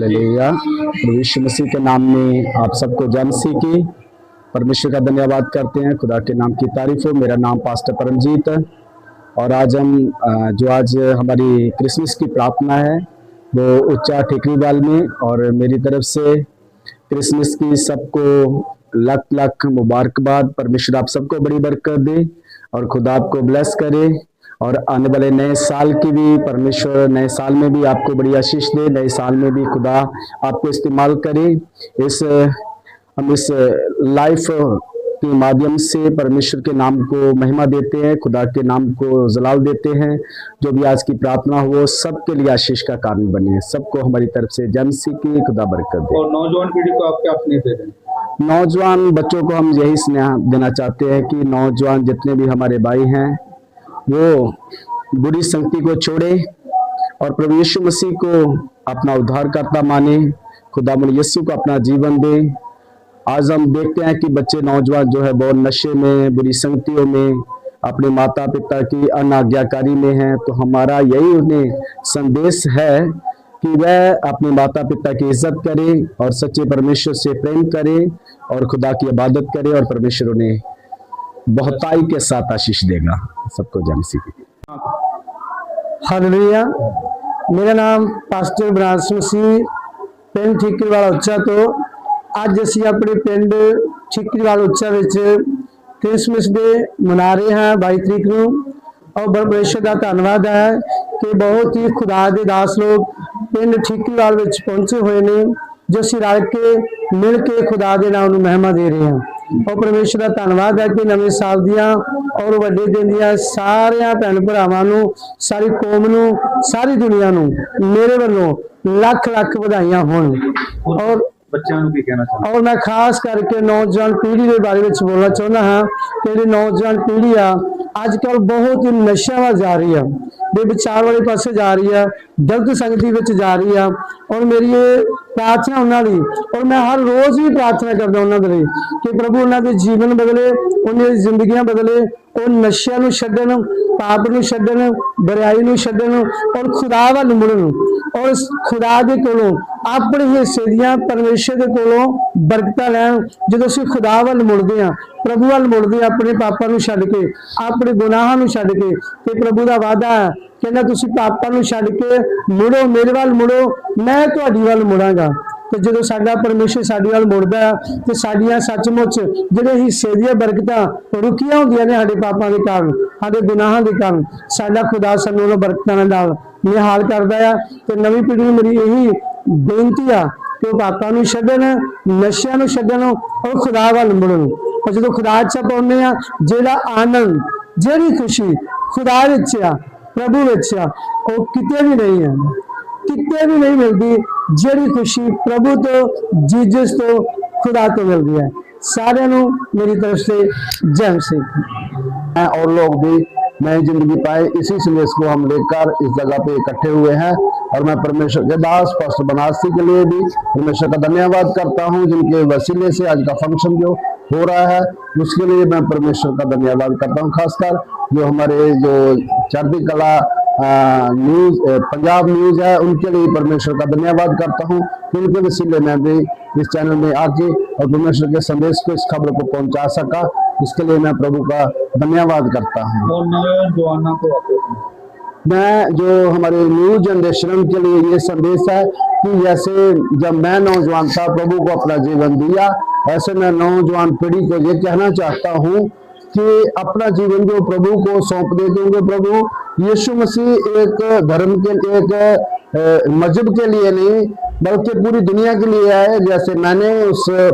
प्रभु मसीह के नाम में आप सबको जन्म सी की। परमेश्वर का धन्यवाद करते हैं। खुदा के नाम की तारीफ़ हो। मेरा नाम पास्टर परमजीत है। और आज हम जो आज हमारी क्रिसमस की प्रार्थना है, वो उच्चा ठेकरीवाल में। और मेरी तरफ़ से क्रिसमस की सबको लख लख मुबारकबाद। परमेश्वर आप सबको बड़ी बरकत दे और खुदा आपको ब्लेस करे। और आने वाले नए साल की भी परमेश्वर नए साल में भी आपको बड़ी आशीष दे नए साल में भी खुदा आपको इस्तेमाल करे। इस हम इस लाइफ के माध्यम से परमेश्वर के नाम को महिमा देते हैं खुदा के नाम को जलाल देते हैं। जो भी आज की प्रार्थना हो सबके लिए आशीष का कारण बने सबको हमारी तरफ़ से जन्म की खुदा बरकत दे। और नौजवान पीढ़ी को आप क्या स्नेह दे रहे हैं? नौजवान बच्चों को हम यही स्नेह देना चाहते हैं कि नौजवान जितने भी हमारे भाई हैं वो बुरी संगति को छोड़े और प्रभु यीशु मसीह को अपना उद्धारकर्ता माने खुदा यीशु को अपना जीवन दे। आज हम देखते हैं कि बच्चे नौजवान जो है बहुत नशे में, बुरी संगतियों में, अपने माता पिता की अनाज्ञाकारी में हैं। तो हमारा यही उन्हें संदेश है कि वह अपने माता पिता की इज़्ज़त करे और सच्चे परमेश्वर से प्रेम करे और खुदा की इबादत करे और परमेश्वर उन्हें बहुताई के साथ आशीष देगा। ਸਭ ਤੋਂ ਜੰਗ ਸੀ ਹਾਲੇਲੂਇਆ ਮੇਰਾ ਨਾਮ ਪਾਸਟਰ ਬਰਾਜ ਸਿੰਘ ਸੀ ਪਿੰਡ ਠਿੱਕੀਵਾਲ ਉੱਚਾ ਤੋਂ ਅੱਜ ਅਸੀਂ ਆਪਣੇ ਪਿੰਡ ਠਿੱਕੀਵਾਲ ਉੱਚਾ ਵਿੱਚ ਕ੍ਰਿਸਮਸ ਡੇ ਮਨਾ ਰਹੇ ਹਾਂ 22 ਤਰੀਕ ਨੂੰ ਔਰ ਬਰਬਰੇਸ਼ਰ ਦਾ ਧੰਨਵਾਦ ਹੈ ਕਿ ਬਹੁਤ ਹੀ ਖੁਦਾ ਦੇ ਦਾਸ ਲੋਕ ਪਿੰਡ ਠਿੱਕੀਵਾਲ ਵਿੱਚ ਪਹੁੰਚੇ ਹੋਏ ਨੇ ਜੋ ਅਸੀਂ ਰਲ ਕੇ ਮਿਲ ਕੇ ਖੁਦਾ ਦੇ ਨਾਮ ਨੂੰ ਮਹਿਮਾ ਦੇ ਰਹੇ ਹਾਂ। ਉਹ ਪਰਮੇਸ਼ਰ ਦਾ ਧੰਨਵਾਦ ਹੈ ਕਿ ਨਵੇਂ ਸਾਲ ਦੀਆਂ ਔਰ ਵੱਡੇ ਦਿਨ ਦੀਆਂ ਸਾਰਿਆਂ ਭੈਣ ਭਰਾਵਾਂ ਨੂੰ ਸਾਰੀ ਕੌਮ ਨੂੰ ਸਾਰੀ ਦੁਨੀਆ ਨੂੰ ਮੇਰੇ ਵੱਲੋਂ ਲੱਖ ਲੱਖ ਵਧਾਈਆਂ ਹੋਣ। ਔਰ ਬੱਚਿਆਂ ਨੂੰ ਕੀ ਕਹਿਣਾ ਚਾਹੁੰਦੇ? ਔਰ ਮੈਂ ਖਾਸ ਕਰਕੇ ਨੌਜਵਾਨ ਪੀੜ੍ਹੀ ਦੇ ਬਾਰੇ ਵਿੱਚ ਬੋਲਣਾ ਚਾਹੁੰਦਾ ਹਾਂ ਕਿ ਜਿਹੜੀ ਨੌਜਵਾਨ ਪੀੜ੍ਹੀ ਆ ਅੱਜ ਕੱਲ ਬਹੁਤ ਹੀ ਨਸ਼ਿਆਂ ਵੱਲ ਜਾ ਰਹੀ ਆ, ਬੇਵਿਚਾਰ ਵਾਲੇ ਪਾਸੇ ਜਾ ਰਹੀ ਆ, ਗਲਤ ਸੰਗਤੀ ਵਿੱਚ ਜਾ ਰਹੀ ਆ। ਔਰ ਮੇਰੀ ਇਹ ਪ੍ਰਾਰਥਨਾ ਉਹਨਾਂ ਲਈ ਔਰ ਮੈਂ ਹਰ ਰੋਜ਼ ਵੀ ਪ੍ਰਾਰਥਨਾ ਕਰਦਾ ਉਹਨਾਂ ਦੇ ਲਈ ਕਿ ਪ੍ਰਭੂ ਉਹਨਾਂ ਦੇ ਜੀਵਨ ਬਦਲੇ, ਉਹਨਾਂ ਦੀ ਜ਼ਿੰਦਗੀਆਂ ਬਦਲੇ ਉਹ ਨਸ਼ਿਆਂ ਨੂੰ ਛੱਡਣ, ਪਾਪ ਨੂੰ ਛੱਡਣ, ਬੁਰਾਈ ਨੂੰ ਛੱਡਣ ਔਰ ਖੁਦਾ ਵੱਲ ਮੁੜਨ ਔਰ ਖੁਦਾ ਦੇ ਕੋਲੋਂ ਆਪਣੇ ਹਿੱਸੇ ਦੀਆਂ ਪਰਮੇਸ਼ਰ ਦੇ ਕੋਲੋਂ ਬਰਕਤਾਂ ਲੈਣ। ਜਦੋਂ ਅਸੀਂ ਖੁਦਾ ਵੱਲ ਮੁੜਦੇ ਹਾਂ, ਪ੍ਰਭੂ ਵੱਲ ਮੁੜਦੇ ਹਾਂ ਆਪਣੇ ਪਾਪਾਂ ਨੂੰ ਛੱਡ ਕੇ, ਆਪਣੇ ਗੁਨਾਹਾਂ ਨੂੰ ਛੱਡ ਕੇ ਤੇ ਪ੍ਰਭੂ ਦਾ ਵਾਅਦਾ ਹੈ ਕਹਿੰਦਾ ਤੁਸੀਂ ਪਾਪਾਂ ਨੂੰ ਛੱਡ ਕੇ ਮੁੜੋ, ਮੇਰੇ ਵੱਲ ਮੁੜੋ, ਮੈਂ ਤੁਹਾਡੀ ਵੱਲ ਮੁੜਾਂਗਾ। ਤੇ ਜਦੋਂ ਸਾਡਾ ਪਰਮੇਸ਼ਰ ਸਾਡੇ ਨਾਲ ਮੁੜਦਾ ਹੈ ਤੇ ਸਾਡੀਆਂ ਸੱਚਮੁੱਚ ਜਿਹੜੇ ਹਿੱਸੇ ਦੀਆਂ ਬਰਕਤਾਂ ਰੁਕੀਆਂ ਹੁੰਦੀਆਂ ਨੇ ਸਾਡੇ ਪਾਪਾਂ ਦੇ ਕਾਰਨ, ਸਾਡੇ ਗੁਨਾਹਾਂ ਦੇ ਕਾਰਨ, ਸਾਡਾ ਖੁਦਾ ਸਾਨੂੰ ਉਹਨਾਂ ਬਰਕਤਾਂ ਨਾਲ ਨਿਹਾਲ ਕਰਦਾ ਆ ਤੇ ਨਵੀਂ ਪੀੜ੍ਹੀ ਨੂੰ ਮੇਰੀ ਇਹੀ ਬੇਨਤੀ ਆ ਕਿ ਉਹ ਪਾਪਾਂ ਨੂੰ ਛੱਡਣ, ਨਸ਼ਿਆਂ ਨੂੰ ਛੱਡਣ, ਔਰ ਖੁਦਾ ਵੱਲ ਮੁੜਨ। ਔਰ ਜਦੋਂ ਖੁਦਾ ਚ ਪਾਉਂਦੇ ਆ, ਜਿਹੜਾ ਆਨੰਦ, ਜਿਹੜੀ ਖੁਸ਼ੀ ਖੁਦਾ ਵਿੱਚ ਆ, ਪ੍ਰਭੂ ਵਿੱਚ ਆ, ਉਹ ਕਿਤੇ ਵੀ ਨਹੀਂ ਹੈ ਕਿਤੇ ਵੀ ਨਹੀਂ ਮਿਲਦੀ ਜਿਹੜੀ ਖੁਸ਼ੀ ਪ੍ਰਭੂ ਤੋਂ ਜੀਜਸ ਤੋਂ ਖੁਦਾ ਤੋਂ ਮਿਲਦੀ ਹੈ ਸਾਰਿਆਂ ਨੂੰ ਮੇਰੀ ਤਰਫ ਸੇ ਜੈ ਮਸੀਹ हैं और लोग भी नई जिंदगी पाए इसी संदेश को हम लेकर इस जगह पे इकट्ठे हुए हैं और मैं परमेश्वर के दास पास्टर बनारसी के लिए भी परमेश्वर का धन्यवाद करता हूँ जिनके वसीले से आज का फंक्शन जो हो रहा है उसके लिए मैं परमेश्वर का धन्यवाद करता हूँ खासकर जो हमारे जो चढ़ती कला आ, न्यूज़ पंजाब न्यूज़ है उनके लिए परमेश्वर का धन्यवाद करता हूँ। उनके वसीले में भी इस चैनल में आके और परमेश्वर के संदेश को इस खबर को पहुँचा सका इसके लिए मैं प्रभु का धन्यवाद करता हूँ। मैं जो हमारे न्यू जनरेशन के लिए ये संदेश है कि जैसे जब मैं नौजवान था प्रभु को अपना जीवन दिया ऐसे मैं नौजवान पीढ़ी को ये कहना चाहता हूँ कि अपना जीवन जो प्रभु को सौंप दे क्योंकि प्रभु यीशु मसीह एक धर्म के एक अ, मजहब के लिए नहीं बल्कि पूरी दुनिया के लिए आए जैसे मैंने उस अ,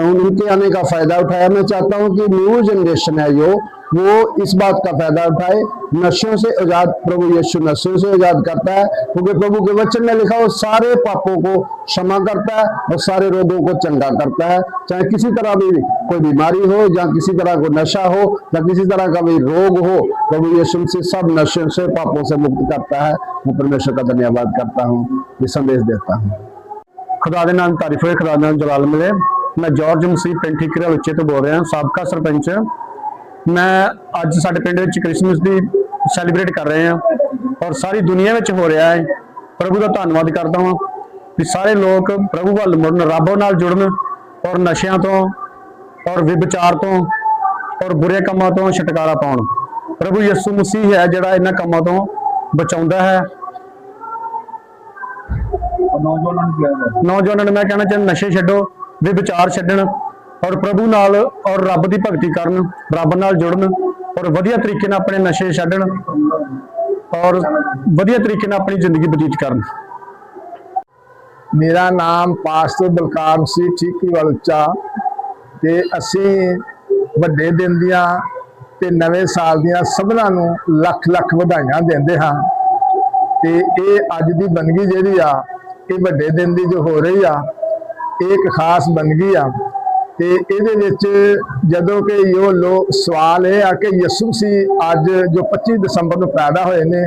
उनके आने का फायदा उठाया मैं चाहता हूँ कि न्यू जनरेशन है जो वो इस बात का फ़ायदा उठाए, नशों से आज़ाद प्रभु यशु नशों से आज़ाद करता है, क्योंकि प्रभु के वचन में लिखा वो सारे पापों को क्षमा करता है और सारे रोगों को चंगा करता है। चाहे किसी तरह भी कोई बीमारी हो, या किसी तरह को नशा हो, या किसी तरह का भी रोग हो, प्रभु यशु से सब नशों से, पापों से मुक्त करता है। मैं परमेश्वर का धन्यवाद करता हूँ, ये संदेश देता हूँ। खुदा नाम तारीफ़ खुदा नाम जलाल मिले। मैं जॉर्ज मसीह पिंड ठीकरा बच्चे तो बोल रहे हैं, सबका सरपंच। ਮੈਂ ਅੱਜ ਸਾਡੇ ਪਿੰਡ ਵਿੱਚ ਕ੍ਰਿਸਮਸ ਦੀ ਸੈਲੀਬ੍ਰੇਟ ਕਰ ਰਹੇ ਹਾਂ ਔਰ ਸਾਰੀ ਦੁਨੀਆ ਵਿੱਚ ਹੋ ਰਿਹਾ ਹੈ। ਪ੍ਰਭੂ ਦਾ ਧੰਨਵਾਦ ਕਰਦਾ ਹਾਂ ਕਿ ਸਾਰੇ ਲੋਕ ਪ੍ਰਭੂ ਵੱਲ ਮੁੜਨ ਰੱਬ ਨਾਲ ਜੁੜਨ ਔਰ ਨਸ਼ਿਆਂ ਤੋਂ ਔਰ ਵਿਭਚਾਰ ਤੋਂ ਔਰ ਬੁਰੇ ਕੰਮਾਂ ਤੋਂ ਛੁਟਕਾਰਾ ਪਾਉਣ। ਪ੍ਰਭੂ ਯਿਸੂ ਮਸੀਹ ਹੈ ਜਿਹੜਾ ਇਹਨਾਂ ਕੰਮਾਂ ਤੋਂ ਬਚਾਉਂਦਾ ਹੈ। ਨੌਜਵਾਨਾਂ ਨੂੰ ਮੈਂ ਕਹਿਣਾ ਚਾਹੁੰਦਾ ਨਸ਼ੇ ਛੱਡੋ ਵਿਭਚਾਰ ਛੱਡਣ। ਔਰ ਪ੍ਰਭੂ ਨਾਲ ਔਰ ਰੱਬ ਦੀ ਭਗਤੀ ਕਰਨ, ਰੱਬ ਨਾਲ ਜੁੜਨ ਔਰ ਵਧੀਆ ਤਰੀਕੇ ਨਾਲ ਆਪਣੇ ਨਸ਼ੇ ਛੱਡਣ ਔਰ ਵਧੀਆ ਤਰੀਕੇ ਨਾਲ ਆਪਣੀ ਜ਼ਿੰਦਗੀ ਬਤੀਤ ਕਰਨ। ਮੇਰਾ ਨਾਮ ਪਾਸਟਰ ਬਲਕਾਰ ਸਿੰਘ ਠੀਕਰੀਵਾਲ ਉੱਚਾ ਤੇ ਅਸੀਂ ਵੱਡੇ ਦਿਨ ਦੀਆਂ ਤੇ ਨਵੇਂ ਸਾਲ ਦੀਆਂ ਸਭਨਾਂ ਨੂੰ ਲੱਖ ਲੱਖ ਵਧਾਈਆਂ ਦਿੰਦੇ ਹਾਂ। ਤੇ ਇਹ ਅੱਜ ਦੀ ਬੰਦਗੀ ਜਿਹੜੀ ਆ, ਇਹ ਵੱਡੇ ਦਿਨ ਦੀ ਜੋ ਹੋ ਰਹੀ ਆ, ਇਹ ਇੱਕ ਖਾਸ ਬੰਦਗੀ ਆ। ਤੇ ਇਹਦੇ ਵਿੱਚ ਜਦੋਂ ਕਿ ਇਹ ਲੋ ਸਵਾਲ ਇਹ ਆ ਕਿ ਯਿਸੂ ਸੀ ਅੱਜ ਜੋ 25 ਦਸੰਬਰ ਨੂੰ ਪੈਦਾ ਹੋਏ ਨੇ,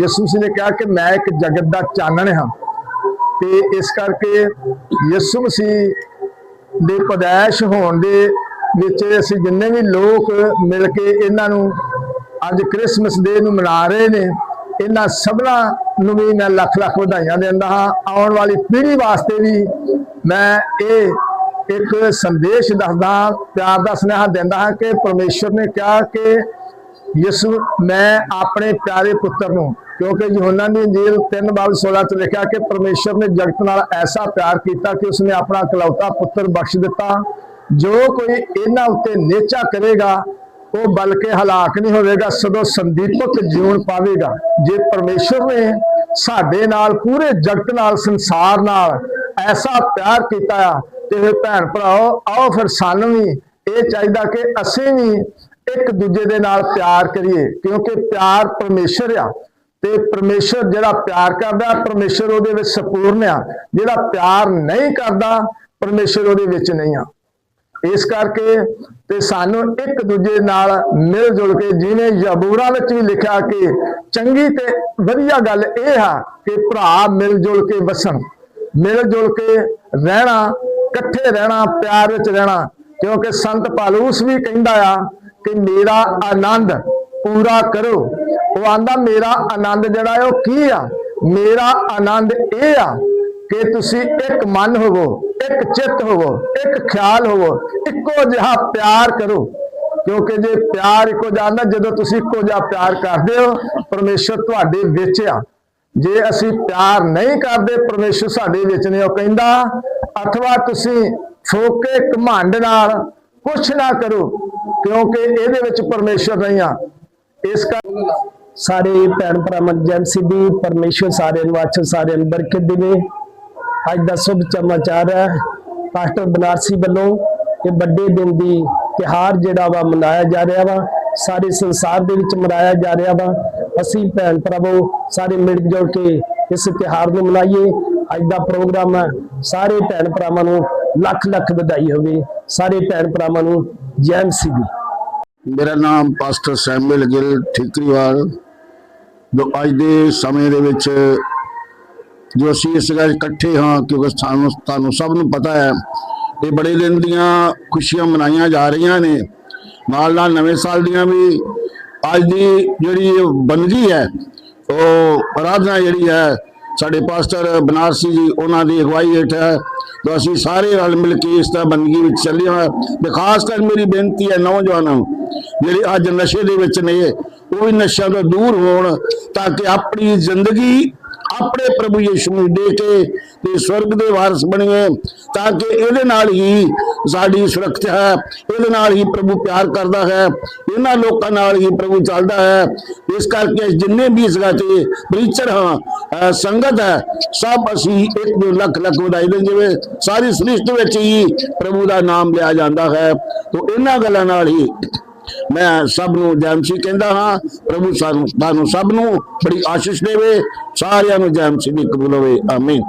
ਯਿਸੂ ਸੀ ਨੇ ਕਿਹਾ ਕਿ ਮੈਂ ਇੱਕ ਜਗਤ ਦਾ ਚਾਨਣ ਹਾਂ। ਤੇ ਇਸ ਕਰਕੇ ਯਿਸੂ ਮਸੀਹ ਦੇ ਪਦਾਇਸ਼ ਹੋਣ ਦੇ ਵਿੱਚ ਅਸੀਂ ਜਿੰਨੇ ਵੀ ਲੋਕ ਮਿਲ ਕੇ ਇਹਨਾਂ ਨੂੰ ਅੱਜ ਕ੍ਰਿਸਮਸ ਡੇ ਨੂੰ ਮਨਾ ਰਹੇ ਨੇ, ਇਹਨਾਂ ਸਭਨਾਂ ਨੂੰ ਵੀ ਮੈਂ ਲੱਖ ਲੱਖ ਵਧਾਈਆਂ ਦਿੰਦਾ ਹਾਂ। ਆਉਣ ਵਾਲੀ ਪੀੜ੍ਹੀ ਵਾਸਤੇ ਵੀ ਮੈਂ ਇਹ ਇੱਕ ਸੰਦੇਸ਼ ਦੱਸਦਾ ਹਾਂ, ਪਿਆਰ ਦਾ ਸੁਨੇਹਾ ਦਿੰਦਾ ਹਾਂ ਕਿ ਪਰਮੇਸ਼ਰ ਨੇ ਕਿਹਾ ਕਿ ਯਿਸੂ ਮੈਂ ਆਪਣੇ ਪਿਆਰੇ ਪੁੱਤਰ ਨੂੰ ਕਿਉਂਕਿ ਯਹੋਨਾ ਦੀ ਇੰਜੀਲ 3 ਬਾਬ 16 ਚ ਲਿਖਿਆ ਕਿ ਪਰਮੇਸ਼ਰ ਨੇ ਜਗਤ ਨਾਲ ਐਸਾ ਪਿਆਰ ਕੀਤਾ ਕਿ ਉਸਨੇ ਆਪਣਾ ਇਕਲੌਤਾ ਪੁੱਤਰ ਬਖਸ਼ ਦਿੱਤਾ। ਜੋ ਕੋਈ ਇਹਨਾਂ ਉੱਤੇ ਨੇਚਾ ਕਰੇਗਾ ਉਹ ਬਲਕਿ ਹਲਾਕ ਨਹੀਂ ਹੋਵੇਗਾ ਸਗੋਂ ਸੰਦੀਪਕ ਜੀਵਨ ਪਾਵੇਗਾ। ਜੇ ਪਰਮੇਸ਼ਰ ਨੇ ਸਾਡੇ ਨਾਲ ਪੂਰੇ ਜਗਤ ਨਾਲ ਸੰਸਾਰ ਨਾਲ ਐਸਾ ਪਿਆਰ ਕੀਤਾ ਆ ਤੇ ਫਿਰ ਭੈਣ ਭਰਾਓ, ਆਓ ਫਿਰ ਸਾਨੂੰ ਵੀ ਇਹ ਚਾਹੀਦਾ ਕਿ ਅਸੀਂ ਵੀ ਇੱਕ ਦੂਜੇ ਦੇ ਨਾਲ ਪਿਆਰ ਕਰੀਏ, ਕਿਉਂਕਿ ਪਿਆਰ ਪਰਮੇਸ਼ਰ ਆ। ਤੇ ਪਰਮੇਸ਼ਰ ਜਿਹੜਾ ਪਿਆਰ ਕਰਦਾ, ਪਰਮੇਸ਼ਰ ਉਹਦੇ ਵਿੱਚ ਸਪੂਰਨ ਆ। ਜਿਹੜਾ ਪਿਆਰ ਨਹੀਂ ਕਰਦਾ, ਪਰਮੇਸ਼ਰ ਉਹਦੇ ਵਿੱਚ ਨਹੀਂ ਆ। ਇਸ ਕਰਕੇ ਤੇ ਸਾਨੂੰ ਇੱਕ ਦੂਜੇ ਨਾਲ ਮਿਲ ਜੁਲ ਕੇ, ਜਿਵੇਂ ਜ਼ਬੂਰਾਂ ਵਿੱਚ ਵੀ ਲਿਖਿਆ ਕਿ ਚੰਗੀ ਤੇ ਵਧੀਆ ਗੱਲ ਇਹ ਆ ਕਿ ਭਰਾ ਮਿਲ ਜੁਲ ਕੇ ਵਸਣ, ਮਿਲ ਜੁਲ ਕੇ ਰਹਿਣਾ ਇਕੱਠੇ ਰਹਿਣਾ, ਪਿਆਰ ਵਿੱਚ ਰਹਿਣਾ। ਕਿਉਂਕਿ ਸੰਤ ਪਾਲੂਸ ਵੀ ਕਹਿੰਦਾ ਆ ਕਿ ਮੇਰਾ ਆਨੰਦ ਪੂਰਾ ਕਰੋ। ਉਹ ਆਂਦਾ, ਮੇਰਾ ਆਨੰਦ ਜਿਹੜਾ ਹੈ ਉਹ ਕੀ ਆ? ਮੇਰਾ ਆਨੰਦ ਇਹ ਆ ਕਿ ਤੁਸੀਂ ਇੱਕ ਮਨ ਹੋਵੋ, ਇੱਕ ਚਿੱਤ ਹੋਵੋ, ਇੱਕ ਖਿਆਲ ਹੋਵੋ, ਇੱਕੋ ਜਿਹਾ ਪਿਆਰ ਕਰੋ। ਕਿਉਂਕਿ ਜੇ ਪਿਆਰ ਇੱਕੋ ਜਿਹਾ ਨਾ ਜਦੋਂ ਤੁਸੀਂ ਇੱਕੋ ਜਿਹਾ ਪਿਆਰ ਕਰਦੇ ਹੋ, ਪਰਮੇਸ਼ਰ ਤੁਹਾਡੇ ਵਿੱਚ ਆ। ਜੇ ਅਸੀਂ ਪਿਆਰ ਨਹੀਂ ਕਰਦੇ, ਪਰਮੇਸ਼ਰ ਸਾਡੇ ਵਿੱਚ ਨੇ ਉਹ ਕਹਿੰਦਾ ਅਥਵਾ ਤੁਸੀਂ ਫੋਕੇ ਘਮੰਡ ਨਾਲ ਕੁਛ ਨਾ ਕਰੋ, ਕਿਉਂਕਿ ਇਹਦੇ ਵਿੱਚ ਪਰਮੇਸ਼ਰ ਨਹੀਂ ਆ। ਇਸ ਕਰ ਸਾਰੇ ਭੈਣ ਭਰਾਵਾਂ ਨੂੰ ਦੀ ਪਰਮੇਸ਼ਰ ਸਾਰਿਆਂ ਨੂੰ ਅੱਛਾ ਸਾਰਿਆਂ ਨੂੰ। ਬਰਕਤ ਦੇਵੇ ਅੱਜ ਦਾ ਸ਼ੁਭ ਸਮਾਚਾਰ ਹੈ, ਪਾਸਟਰ ਬਨਾਰਸੀ ਵੱਲੋਂ ਇਹ ਵੱਡੇ ਦਿਨ ਦੀ ਤਿਹਾਰ ਜਿਹੜਾ ਵਾ ਮਨਾਇਆ ਜਾ ਰਿਹਾ ਵਾ, ਸਾਰੇ ਸੰਸਾਰ ਦੇ ਵਿੱਚ ਮਨਾਇਆ ਜਾ ਰਿਹਾ ਵਾ। ਅਸੀਂ ਭੈਣ ਭਰਾਵੋ, ਸਾਰੇ ਮਿਲ ਜੁਲ ਕੇ ਇਸ ਤਿਹਾਰ ਨੂੰ ਮਨਾਈਏ। ਅੱਜ ਦਾ ਪ੍ਰੋਗਰਾਮ ਹੈ। ਸਾਰੇ ਭੈਣ ਭਰਾਵਾਂ ਨੂੰ ਲੱਖ ਲੱਖ ਵਧਾਈ ਹੋਵੇ। ਸਾਰੇ ਭੈਣ ਭਰਾਵਾਂ ਨੂੰ ਜੈ ਮਸੀਹ ਮੇਰਾ ਨਾਮ ਪਾਸਟਰ ਸੈਮੂਅਲ ਗਿੱਲ ਠੀਕਰੀਵਾਲ ਜੋ ਅੱਜ ਦੇ ਸਮੇਂ ਦੇ ਵਿੱਚ ਜੋ ਅਸੀਂ ਇਸ ਜਗ੍ਹਾ ਇਕੱਠੇ ਹਾਂ ਕਿਉਂਕਿ ਸਾਨੂੰ ਤੁਹਾਨੂੰ ਸਭ ਨੂੰ ਪਤਾ ਹੈ ਇਹ ਬੜੇ ਦਿਨ ਦੀਆਂ ਖੁਸ਼ੀਆਂ ਮਨਾਈਆਂ ਜਾ ਰਹੀਆਂ ਨੇ। ਨਾਲ ਨਾਲ ਨਵੇਂ ਸਾਲ ਦੀਆਂ ਵੀ ਅੱਜ ਦੀ ਜਿਹੜੀ ਬੰਦਗੀ ਹੈ, ਉਹ ਆਰਾਧਨਾ ਜਿਹੜੀ ਹੈ ਸਾਡੇ ਪਾਸਟਰ ਬਨਾਰਸੀ ਜੀ, ਉਹਨਾਂ ਦੀ ਅਗਵਾਈ ਹੇਠ ਹੈ। ਤਾਂ ਅਸੀਂ ਸਾਰੇ ਰਲ ਮਿਲ ਕੇ ਇਸ ਤਰ੍ਹਾਂ ਬੰਦਗੀ ਵਿੱਚ ਚੱਲੇ ਹਾਂ। ਤੇ ਖਾਸ ਕਰ ਮੇਰੀ ਬੇਨਤੀ ਹੈ ਨੌਜਵਾਨਾਂ ਨੂੰ ਜਿਹੜੇ ਅੱਜ ਨਸ਼ੇ ਦੇ ਵਿੱਚ ਨੇ, ਉਹ ਵੀ ਨਸ਼ਿਆਂ ਤੋਂ ਦੂਰ ਹੋਣ, ਤਾਂ ਕਿ ਆਪਣੀ ਜ਼ਿੰਦਗੀ ਆਪਣੇ ਪ੍ਰਭੂ ਯਿਸੂ ਨੂੰ ਦੇ ਕੇ ਤੇ ਸਵਰਗ ਦੇ ਵਾਰਸ ਬਣੀਏ ਤਾਂ ਕਿ ਇਹਦੇ ਨਾਲ ਹੀ ਸਾਡੀ ਸੁਰੱਖਿਆ ਹੈ, ਇਹਦੇ ਨਾਲ ਹੀ ਪ੍ਰਭੂ ਪਿਆਰ ਕਰਦਾ ਹੈ, ਇਹਨਾਂ ਲੋਕਾਂ ਨਾਲ ਹੀ ਪ੍ਰਭੂ ਚੱਲਦਾ ਹੈ। ਇਸ ਕਰਕੇ ਜਿੰਨੇ ਵੀ ਇਸ ਜਗ੍ਹਾ ਪ੍ਰੀਚਰ ਹਾਂ ਸੰਗਤ ਹੈ, ਸਭ ਅਸੀਂ ਇੱਕ ਦੋ ਲੱਖ ਲੱਖ ਵਧਾਈ ਦੇ ਜਿਵੇਂ ਸਾਰੀ ਸ੍ਰਿਸ਼ਟ ਵਿੱਚ ਹੀ ਪ੍ਰਭੂ ਦਾ ਨਾਮ ਲਿਆ ਜਾਂਦਾ ਹੈ। ਤੋਂ ਇਹਨਾਂ ਗੱਲਾਂ ਨਾਲ ਹੀ ਮੈਂ ਸਭ ਨੂੰ ਜੈਮਸੀ ਕਹਿੰਦਾ ਹਾਂ, ਪ੍ਰਭੂ ਸਾਨੂੰ ਤੁਹਾਨੂੰ ਸਭ ਨੂੰ ਬੜੀ ਆਸ਼ੀਸ਼ ਦੇਵੇ, ਸਾਰਿਆਂ ਨੂੰ ਜੈਮਸੀ ਦੀ ਕਬੂਲ ਹੋਵੇ। ਆਮੀਨ।